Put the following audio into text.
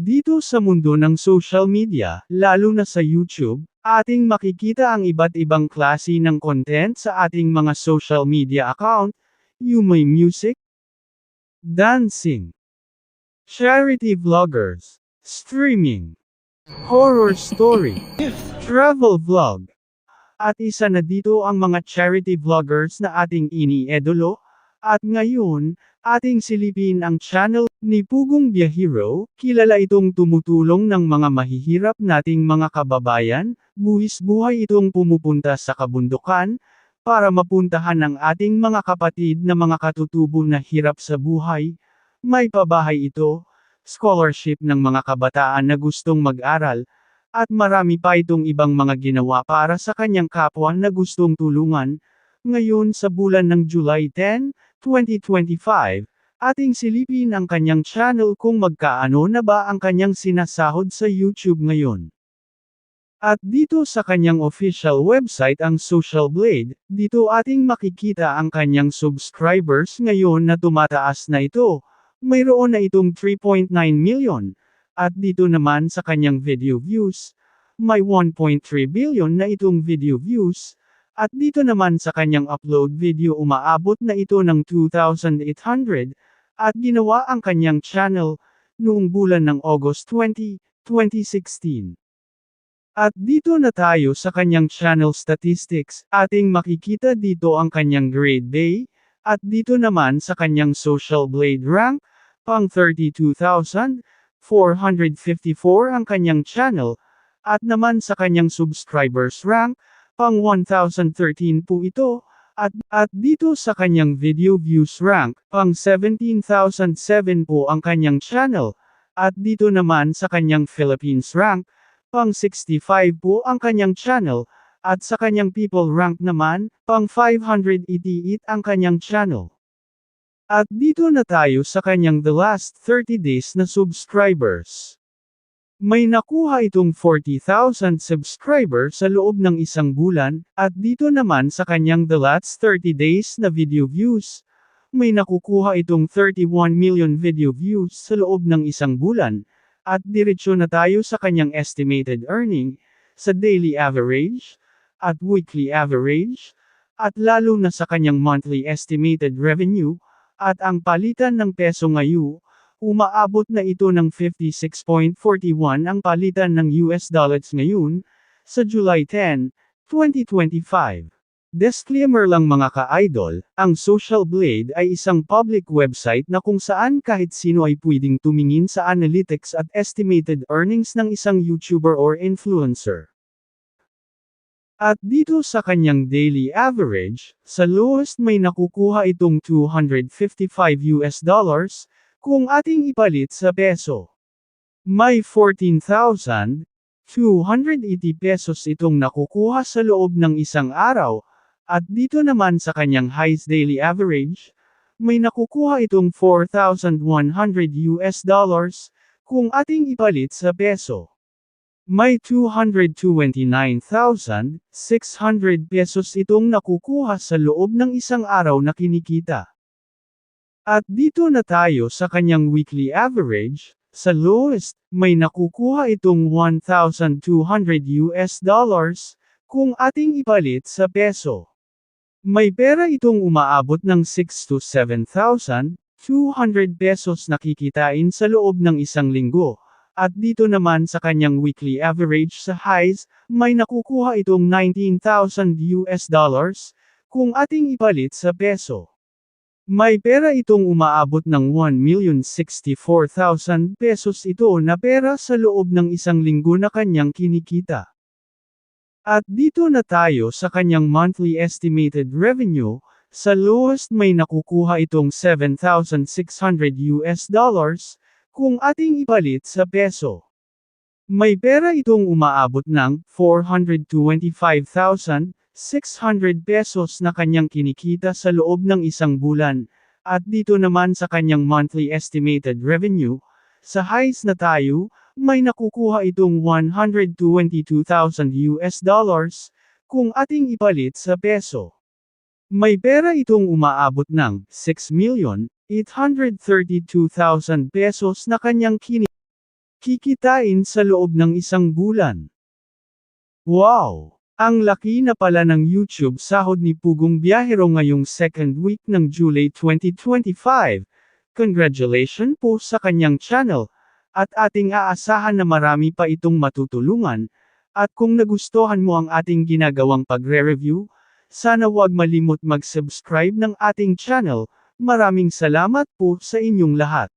Dito sa mundo ng social media, lalo na sa YouTube, ating makikita ang iba't ibang klase ng content sa ating mga social media account, yung may music, dancing, charity vloggers, streaming, horror story, travel vlog, at isa na dito ang mga charity vloggers na ating iniidolo, at ngayon, ating silipin ang channel ni Pugong Biyahero, kilala itong tumutulong ng mga mahihirap nating mga kababayan, buwis buhay itong pumupunta sa kabundukan, para mapuntahan ang ating mga kapatid na mga katutubo na hirap sa buhay. May pabahay ito, scholarship ng mga kabataan na gustong mag-aral, at marami pa itong ibang mga ginawa para sa kanyang kapwa na gustong tulungan. Ngayon sa bulan ng July 10, 2025, ating silipin ang kanyang channel kung magkaano na ba ang kanyang sinasahod sa YouTube ngayon. At dito sa kanyang official website ang Social Blade, dito ating makikita ang kanyang subscribers ngayon na tumataas na ito. Mayroon na itong 3.9 million. At dito naman sa kanyang video views, may 1.3 billion na itong video views. At dito naman sa kanyang upload video umaabot na ito ng 2,800, at ginawa ang kanyang channel, noong bulan ng August 20, 2016. At dito na tayo sa kanyang channel statistics, ating makikita dito ang kanyang grade day, at dito naman sa kanyang social blade rank, pang 32,454 ang kanyang channel, at naman sa kanyang subscribers rank, pang 1,013 po ito, at, at dito sa kanyang video views rank, pang 17,007 po ang kanyang channel, at dito naman sa kanyang Philippines rank, pang 65 po ang kanyang channel, at sa kanyang people rank naman, pang 588 ang kanyang channel. At dito na tayo sa kanyang the last 30 days na subscribers. May nakuha itong 40,000 subscriber sa loob ng isang bulan, at dito naman sa kanyang the last 30 days na video views, may nakukuha itong 31 million video views sa loob ng isang bulan, at diretsyo na tayo sa kanyang estimated earning, sa daily average, at weekly average, at lalo na sa kanyang monthly estimated revenue, at ang palitan ng peso ngayon, umaabot na ito ng 56.41 ang palitan ng US dollars ngayon, sa July 10, 2025. Disclaimer lang mga ka-idol, ang Social Blade ay isang public website na kung saan kahit sino ay pwedeng tumingin sa analytics at estimated earnings ng isang YouTuber or influencer. At dito sa kanyang daily average, sa lowest may nakukuha itong 255 US dollars, kung ating ipalit sa peso. May 14,280 pesos itong nakukuha sa loob ng isang araw, at dito naman sa kanyang highest daily average, may nakukuha itong 4,100 US dollars, kung ating ipalit sa peso. May 229,600 pesos itong nakukuha sa loob ng isang araw na kinikita. At dito na tayo sa kanyang weekly average, sa lowest, may nakukuha itong 1,200 US dollars, kung ating ipalit sa peso. May pera itong umaabot ng 6 to 7,200 pesos na kikitain sa loob ng isang linggo. At dito naman sa kanyang weekly average sa highs, may nakukuha itong 19,000 US dollars, kung ating ipalit sa peso. May pera itong umaabot ng 1,064,000 pesos ito na pera sa loob ng isang linggo na kanyang kinikita. At dito na tayo sa kanyang monthly estimated revenue, sa lowest may nakukuha itong 7,600 US dollars, kung ating ipalit sa peso. May pera itong umaabot ng 425,600 pesos na kanyang kinikita sa loob ng isang bulan, at dito naman sa kanyang monthly estimated revenue, sa highs na tayo, may nakukuha itong 122,000 US dollars, kung ating ipalit sa peso. May pera itong umaabot ng 6,832,000 pesos na kanyang kini kikitain sa loob ng isang bulan. Wow! Ang laki na pala ng YouTube sahod ni Pugong Biyahero ngayong second week ng July 2025. Congratulations po sa kanyang channel, at ating aasahan na marami pa itong matutulungan, at kung nagustuhan mo ang ating ginagawang pagre-review, sana huwag malimot mag-subscribe ng ating channel, maraming salamat po sa inyong lahat.